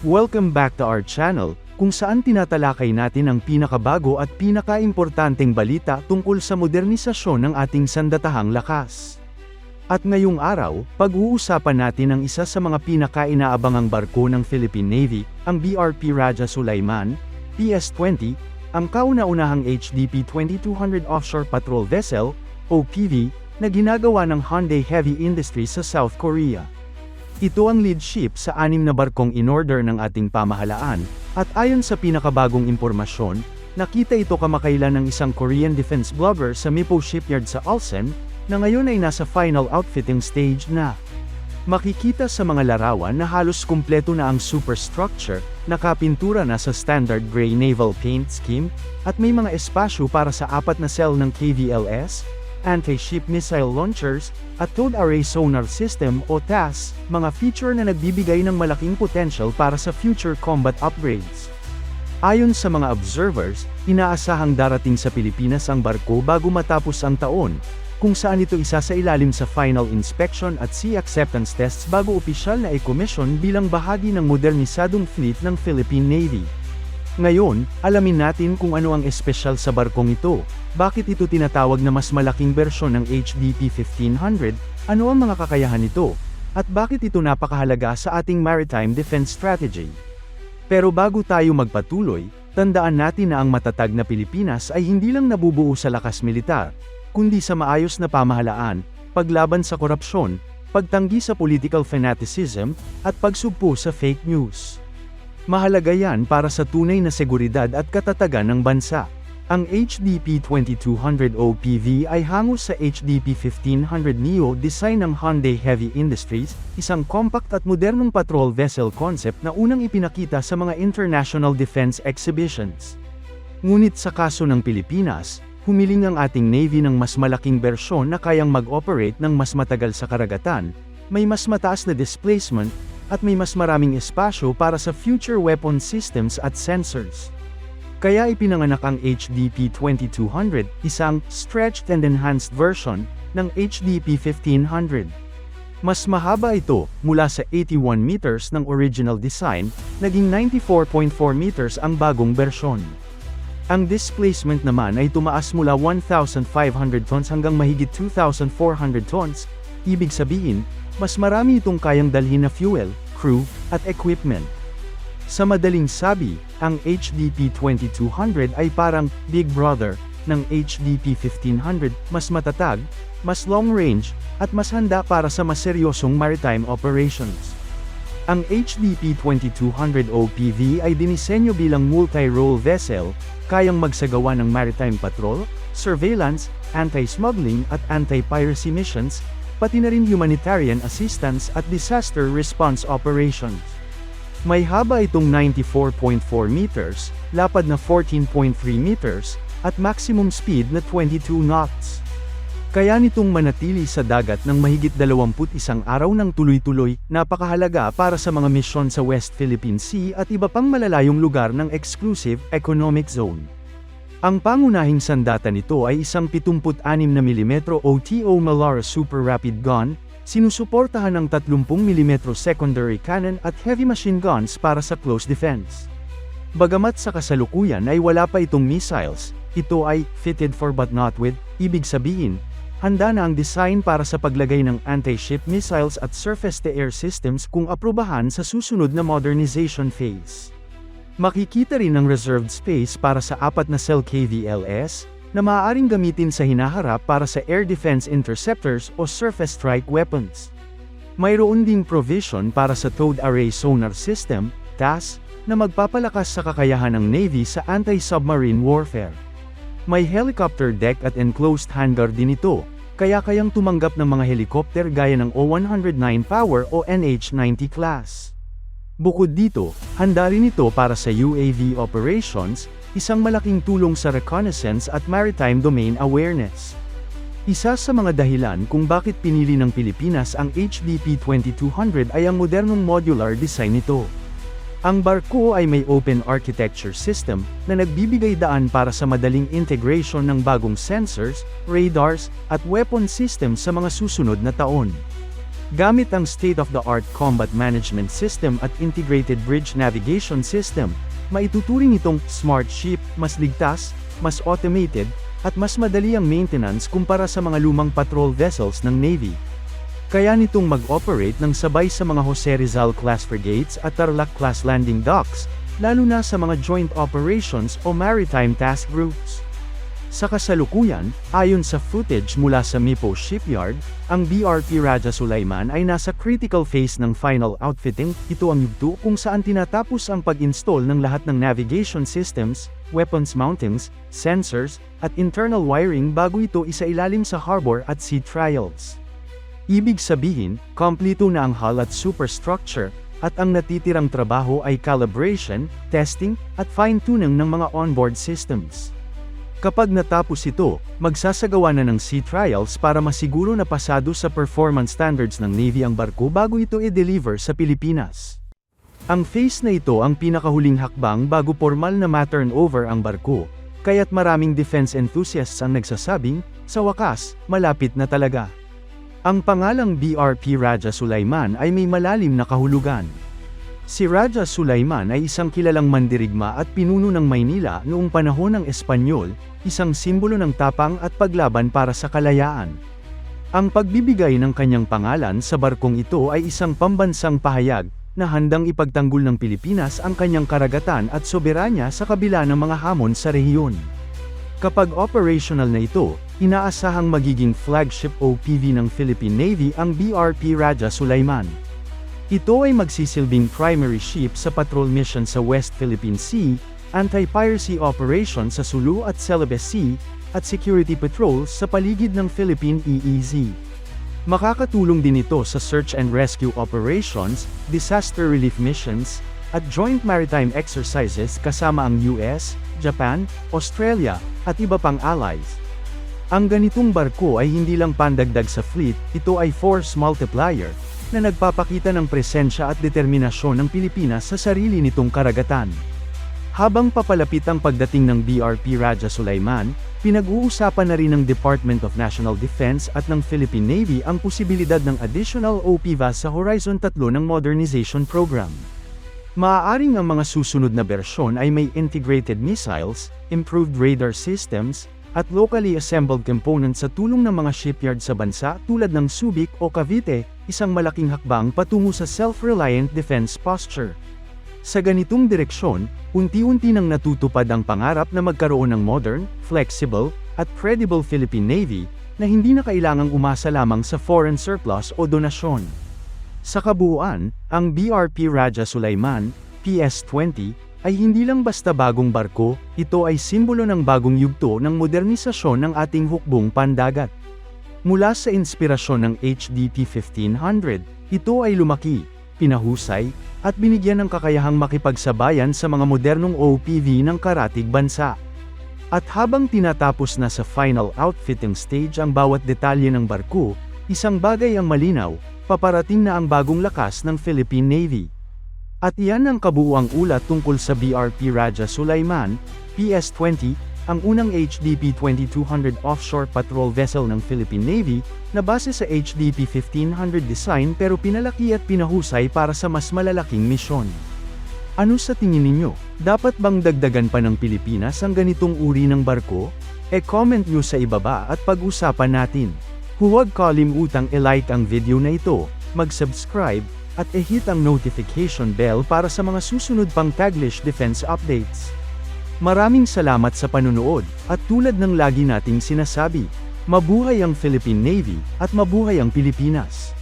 Welcome back to our channel, kung saan tinatalakay natin ang pinakabago at pinakaimportanteng balita tungkol sa modernisasyon ng ating sandatahang lakas. At ngayong araw, pag-uusapan natin ang isa sa mga pinakainaabangang barko ng Philippine Navy, ang BRP Raja Sulaiman, PS-20, ang kauna-unahang HDP 2200 Offshore Patrol Vessel, OPV, na ginagawa ng Hyundai Heavy Industries sa South Korea. Ito ang lead ship sa anim na barkong in-order ng ating pamahalaan, at ayon sa pinakabagong impormasyon, nakita ito kamakailan ng isang Korean defense blogger sa Mipo Shipyard sa Ulsan, na ngayon ay nasa final outfitting stage na. Makikita sa mga larawan na halos kumpleto na ang superstructure, nakapintura na sa standard gray naval paint scheme, at may mga espasyo para sa apat na cell ng KVLS, anti-ship missile launchers, at towed array sonar system o TAS, mga feature na nagbibigay ng malaking potential para sa future combat upgrades. Ayon sa mga observers, inaasahang darating sa Pilipinas ang barko bago matapos ang taon, kung saan ito isa sa ilalim sa final inspection at sea acceptance tests bago opisyal na i-commission bilang bahagi ng modernisadong fleet ng Philippine Navy. Ngayon, alamin natin kung ano ang espesyal sa barkong ito, bakit ito tinatawag na mas malaking bersyon ng HDP 1500, ano ang mga kakayahan nito, at bakit ito napakahalaga sa ating maritime defense strategy. Pero bago tayo magpatuloy, tandaan natin na ang matatag na Pilipinas ay hindi lang nabubuo sa lakas militar, kundi sa maayos na pamahalaan, paglaban sa korupsyon, pagtanggi sa political fanaticism, at pagsugpo sa fake news. Mahalaga yan para sa tunay na seguridad at katatagan ng bansa. Ang HDP 2200 OPV ay hango sa HDP 1500 Neo design ng Hyundai Heavy Industries, isang compact at modernong patrol vessel concept na unang ipinakita sa mga international defense exhibitions. Ngunit sa kaso ng Pilipinas, humiling ang ating Navy ng mas malaking bersyon na kayang mag-operate ng mas matagal sa karagatan, may mas mataas na displacement, at may mas maraming espasyo para sa future weapon systems at sensors. Kaya ipinanganak ang HDP 2200, isang stretched and enhanced version ng HDP 1500. Mas mahaba ito, mula sa 81 meters ng original design, naging 94.4 meters ang bagong bersyon. Ang displacement naman ay tumaas mula 1,500 tons hanggang mahigit 2,400 tons, ibig sabihin, mas marami itong kayang dalhin na fuel, crew, at equipment. Sa madaling sabi, ang HDP 2200 ay parang Big Brother ng HDP 1500, mas matatag, mas long range, at mas handa para sa mas seryosong maritime operations. Ang HDP 2200 OPV ay dinisenyo bilang multi-role vessel, kayang magsagawa ng maritime patrol, surveillance, anti-smuggling at anti-piracy missions, pati na rin humanitarian assistance at disaster response operations. May haba itong 94.4 meters, lapad na 14.3 meters, at maximum speed na 22 knots. Kaya nitong manatili sa dagat ng mahigit 21 araw ng tuloy-tuloy, napakahalaga para sa mga misyon sa West Philippine Sea at iba pang malalayong lugar ng Exclusive Economic Zone. Ang pangunahing sandata nito ay isang 76mm OTO Malara Super Rapid Gun, sinusuportahan ng 30mm secondary cannon at heavy machine guns para sa close defense. Bagamat sa kasalukuyan ay wala pa itong missiles, ito ay fitted for but not with, ibig sabihin, handa na ang design para sa paglagay ng anti-ship missiles at surface-to-air systems kung aprubahan sa susunod na modernization phase. Makikita rin ang reserved space para sa apat na cell KVLS, na maaaring gamitin sa hinaharap para sa air defense interceptors o surface strike weapons. Mayroon ding provision para sa towed array sonar system, TAS, na magpapalakas sa kakayahan ng Navy sa anti-submarine warfare. May helicopter deck at enclosed hangar din ito, kaya kayang tumanggap ng mga helicopter gaya ng O-109 Power o NH-90 class. Bukod dito, handa rin ito para sa UAV operations, isang malaking tulong sa reconnaissance at maritime domain awareness. Isa sa mga dahilan kung bakit pinili ng Pilipinas ang HDP 2200 ay ang modernong modular design nito. Ang barko ay may open architecture system na nagbibigay daan para sa madaling integration ng bagong sensors, radars, at weapon systems sa mga susunod na taon. Gamit ang state-of-the-art combat management system at integrated bridge navigation system, maituturing itong smart ship, mas ligtas, mas automated, at mas madali ang maintenance kumpara sa mga lumang patrol vessels ng Navy. Kaya nitong mag-operate ng sabay sa mga Jose Rizal class frigates at Tarlac class landing docks, lalo na sa mga joint operations o maritime task groups. Sa kasalukuyan, ayon sa footage mula sa Mipo Shipyard, ang BRP Raja Sulaiman ay nasa critical phase ng final outfitting, ito ang yugto kung saan tinatapos ang pag-install ng lahat ng navigation systems, weapons mountings, sensors, at internal wiring bago ito isailalim sa harbor at sea trials. Ibig sabihin, kompleto na ang hull at superstructure, at ang natitirang trabaho ay calibration, testing, at fine-tuning ng mga onboard systems. Kapag natapos ito, magsasagawa na ng sea trials para masiguro na pasado sa performance standards ng Navy ang barko bago ito i-deliver sa Pilipinas. Ang phase na ito ang pinakahuling hakbang bago formal na ma-turnover ang barko, kaya't maraming defense enthusiasts ang nagsasabing, sa wakas, malapit na talaga. Ang pangalang BRP Raja Sulaiman ay may malalim na kahulugan. Si Raja Sulaiman ay isang kilalang mandirigma at pinuno ng Maynila noong panahon ng Espanyol, isang simbolo ng tapang at paglaban para sa kalayaan. Ang pagbibigay ng kanyang pangalan sa barkong ito ay isang pambansang pahayag, na handang ipagtanggol ng Pilipinas ang kanyang karagatan at soberanya sa kabila ng mga hamon sa rehiyon. Kapag operational na ito, inaasahang magiging flagship OPV ng Philippine Navy ang BRP Raja Sulaiman. Ito ay magsisilbing primary ship sa patrol mission sa West Philippine Sea, anti-piracy operation sa Sulu at Celebes Sea, at security patrols sa paligid ng Philippine EEZ. Makakatulong din ito sa search and rescue operations, disaster relief missions, at joint maritime exercises kasama ang US, Japan, Australia, at iba pang allies. Ang ganitong barko ay hindi lang pandagdag sa fleet, ito ay force multiplier, na nagpapakita ng presensya at determinasyon ng Pilipinas sa sarili nitong karagatan. Habang papalapit ang pagdating ng BRP Raja Sulaiman, pinag-uusapan na rin ng Department of National Defense at ng Philippine Navy ang posibilidad ng additional OPVAS sa Horizon 3 ng modernization program. Maaaring ang mga susunod na bersyon ay may integrated missiles, improved radar systems, at locally assembled components sa tulong ng mga shipyard sa bansa tulad ng Subic o Cavite, isang malaking hakbang patungo sa self-reliant defense posture. Sa ganitong direksyon, unti-unti nang natutupad ang pangarap na magkaroon ng modern, flexible, at credible Philippine Navy, na hindi na kailangang umasa lamang sa foreign surplus o donasyon. Sa kabuuan, ang BRP Raja Sulaiman, PS-20, ay hindi lang basta bagong barko, ito ay simbolo ng bagong yugto ng modernisasyon ng ating hukbong pandagat. Mula sa inspirasyon ng HDP 1500, ito ay lumaki, pinahusay, at binigyan ng kakayahang makipagsabayan sa mga modernong OPV ng karatig bansa. At habang tinatapos na sa final outfitting stage ang bawat detalye ng barko, isang bagay ang malinaw, paparating na ang bagong lakas ng Philippine Navy. At iyan ang kabuuang ulat tungkol sa BRP Raja Sulaiman, PS-20, ang unang HDP 2200 offshore patrol vessel ng Philippine Navy, na base sa HDP 1500 design pero pinalaki at pinahusay para sa mas malalaking misyon. Ano sa tingin ninyo? Dapat bang dagdagan pa ng Pilipinas ang ganitong uri ng barko? E-comment nyo sa ibaba at pag-usapan natin. Huwag kalimutang i-like ang video na ito, mag-subscribe, at i-hit ang notification bell para sa mga susunod pang Taglish Defense Updates. Maraming salamat sa panunood, at tulad ng lagi nating sinasabi, mabuhay ang Philippine Navy, at mabuhay ang Pilipinas.